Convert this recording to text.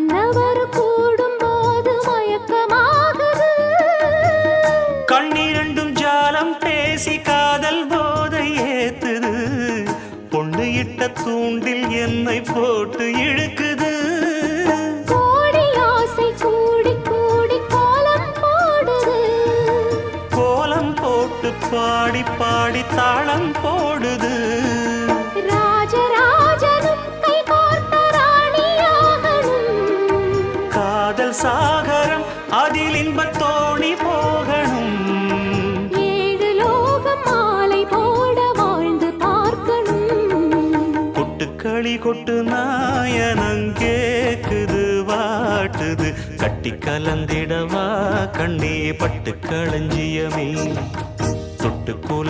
கண்ணவர் கூடும் போது மயக்கமாகுது. கண்ணிரண்டும் ஜாலம் பேசி காதல் போதை ஏத்துது. பொண்ணு இட்ட தூண்டில் என்னை போட்டு இழுக்குது. கோடி ஆசை கூடி கூடி கோலம் போடுது. கோலம் பாடி பாடி தாளம் போடுது. காதல் சாகரம் அதில் இன்பத் தோணி போகணும். ஏழு லோகம் மாலை போட வாழ்ந்து பார்க்கணும். கொட்டுக்களி கொட்டு நாயனங்கேக்குது வாட்டுது. கட்டி கலந்திடவா கண்ணே பட்டு களஞ்சியமே. தொட்டுக்குல